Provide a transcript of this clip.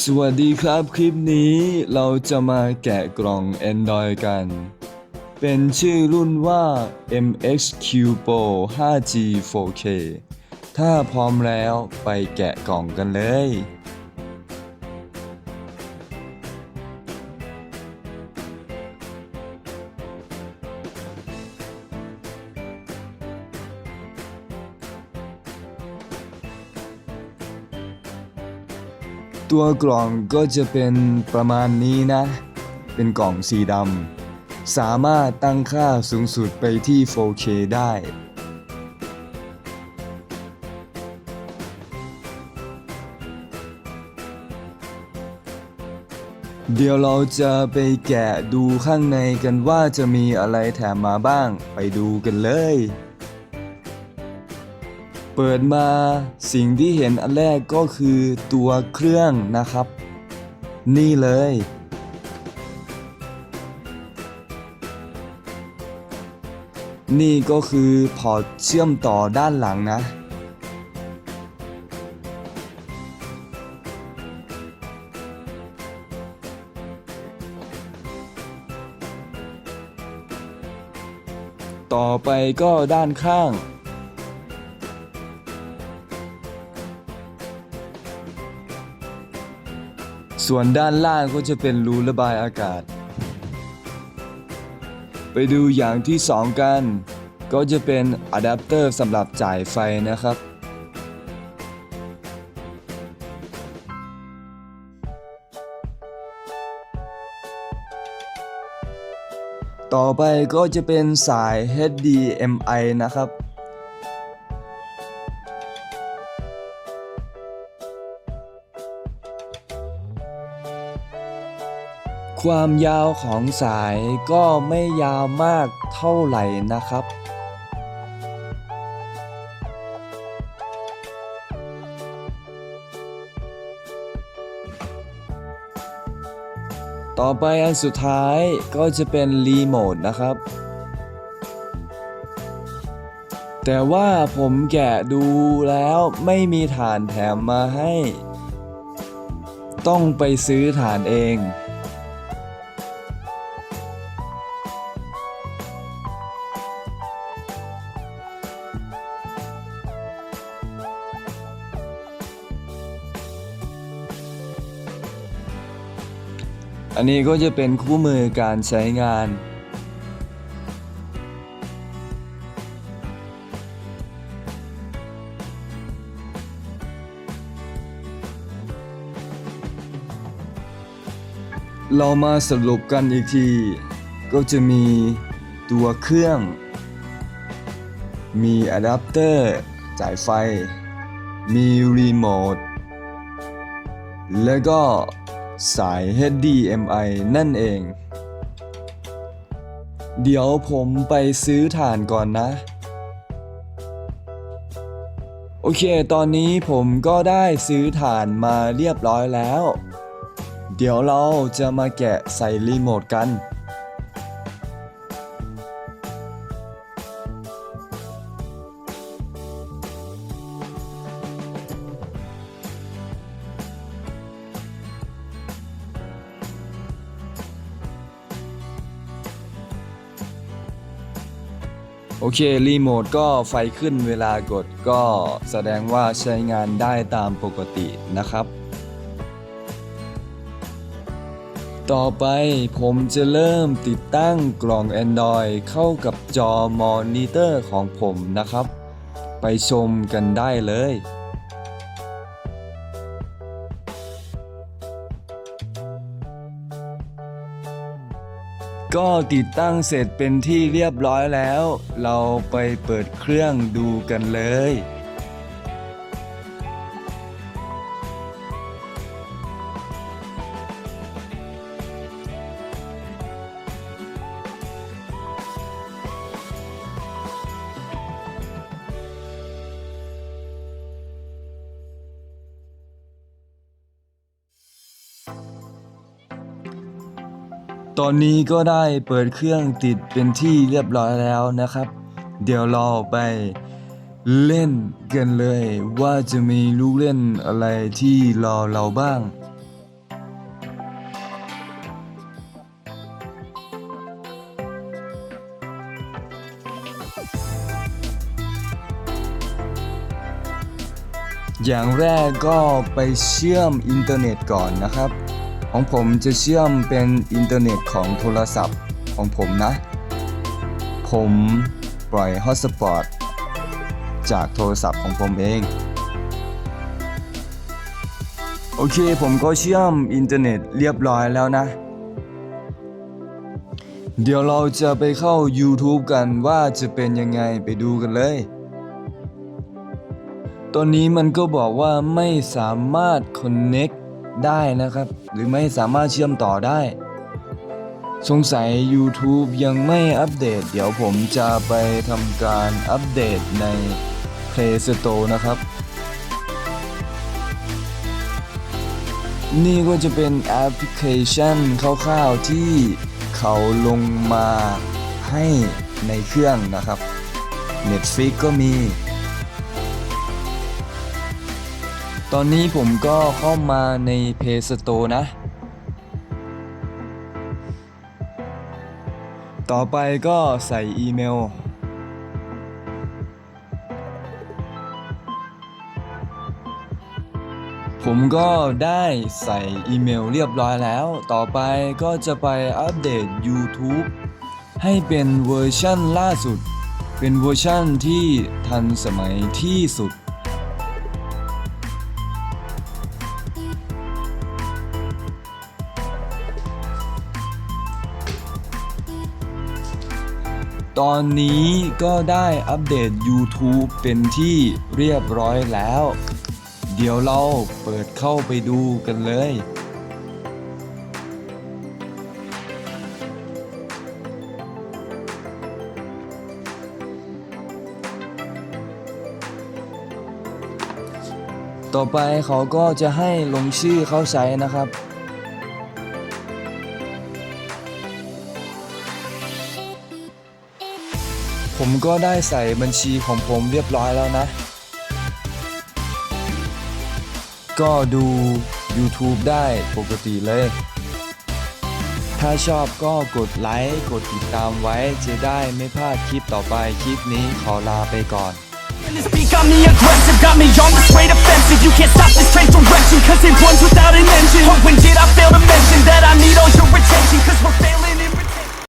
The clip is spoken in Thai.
สวัสดีครับคลิปนี้เราจะมาแกะกล่อง Android กัน เป็นชื่อรุ่นว่า MXQ Pro 5G 4K ถ้าพร้อมแล้วไปแกะกล่องกันเลย ตัวกล่องก็จะเป็นประมาณนี้นะ เป็นกล่องสีดำสามารถตั้งค่าสูงสุดไปที่ 4K ได้เดี๋ยวเราจะไปแกะดูข้างในกันว่าจะมีอะไรแถมมาบ้าง ไปดูกันเลย เปิดมาสิ่งที่เห็นอันแรกก็คือตัวเครื่องนะครับ นี่เลย นี่ก็คือพอร์ตเชื่อมต่อด้านหลังนะ ต่อไปก็ด้านข้าง ส่วนด้านล่างก็จะเป็นรูระบายอากาศ ไปดูอย่างที่สองกัน ก็จะเป็นอะแดปเตอร์สำหรับจ่ายไฟนะครับ ต่อไปก็จะเป็นสาย HDMI นะครับ ความยาวของสายก็ไม่ยาวมากเท่าไหร่นะครับ ต่อไปอันสุดท้ายก็จะเป็นรีโมทนะครับ แต่ว่าผมแกะดูแล้วไม่มีฐานแถมมาให้ ต้องไปซื้อฐานเอง อันนี้ก็จะเป็นคู่มือการใช้งาน เรามาสรุปกันอีกที ก็จะมีตัวเครื่อง มีอะแดปเตอร์จ่ายไฟ มีรีโมท แล้วก็ สาย HDMI นั่นเอง เดี๋ยวผมไปซื้อถ่านก่อนนะ โอเค ตอนนี้ผมก็ได้ซื้อถ่านมาเรียบร้อยแล้ว เดี๋ยวเราจะมาแกะใส่รีโมทกัน โอเค รีโมทก็ไฟขึ้นเวลากดก็แสดงว่าใช้งานได้ตามปกตินะครับ ต่อไปผมจะเริ่มติดตั้งกล่อง Android เข้ากับจอมอนิเตอร์ของผมนะครับ ไปชมกันได้เลย ก็ติดตั้งเสร็จเป็นที่เรียบร้อยแล้ว เราไปเปิดเครื่องดูกันเลย ตอนนี้ก็ได้เปิดเครื่องติดเป็นที่เรียบร้อยแล้วนะครับ เดี๋ยวเราไปเล่นกันเลย ว่าจะมีลูกเล่นอะไรที่รอเราบ้างอย่างแรกก็ไปเชื่อมอินเทอร์เน็ตก่อนนะครับ ของผมจะเชื่อมเป็นอินเทอร์เน็ตของโทรศัพท์ของผมนะ ผมปล่อยฮอตสปอตจากโทรศัพท์ของผมเอง โอเคผมก็เชื่อมอินเทอร์เน็ตเรียบร้อยแล้วนะ เดี๋ยวเราจะไปเข้า YouTube กันว่าจะเป็นยังไงไปดูกันเลย ตอนนี้มันก็บอกว่าไม่สามารถ connect ได้นะครับ หรือไม่สามารถเชื่อมต่อได้ สงสัย YouTube ยังไม่อัปเดต เดี๋ยวผมจะไปทำการอัปเดตใน Play Store นะครับ นี่ก็จะเป็นแอปพลิเคชันคร่าวๆที่เขาลงมาให้ในเครื่องนะครับ Netflix ก็มี ตอนนี้ผมก็เข้ามาใน Play Store นะ ต่อไปก็ใส่อีเมล ผมก็ได้ใส่อีเมลเรียบร้อยแล้ว ต่อไปก็จะไปอัปเดต YouTube ให้เป็นเวอร์ชั่นล่าสุด เป็นเวอร์ชั่นที่ทันสมัยที่สุด ตอนนี้ก็ได้อัปเดต YouTube เป็นที่เรียบร้อยแล้ว เดี๋ยวเราเปิดเข้าไปดูกันเลย ต่อไปเขาก็จะให้ลงชื่อเข้าใช้นะครับ ผมก็ได้ใส่บัญชีของผมเรียบร้อยแล้วนะ ก็ดู YouTube ได้ปกติเลย ถ้าชอบก็กดไลค์ กดติดตามไว้จะได้ไม่พลาดคลิปต่อไป คลิปนี้ขอลาไปก่อน this beat got me aggressive, got me on the straight offensive You can't stop this train direction, cause it runs without an engine Oh, when did I fail to mention that I need all your attention Cause we're failing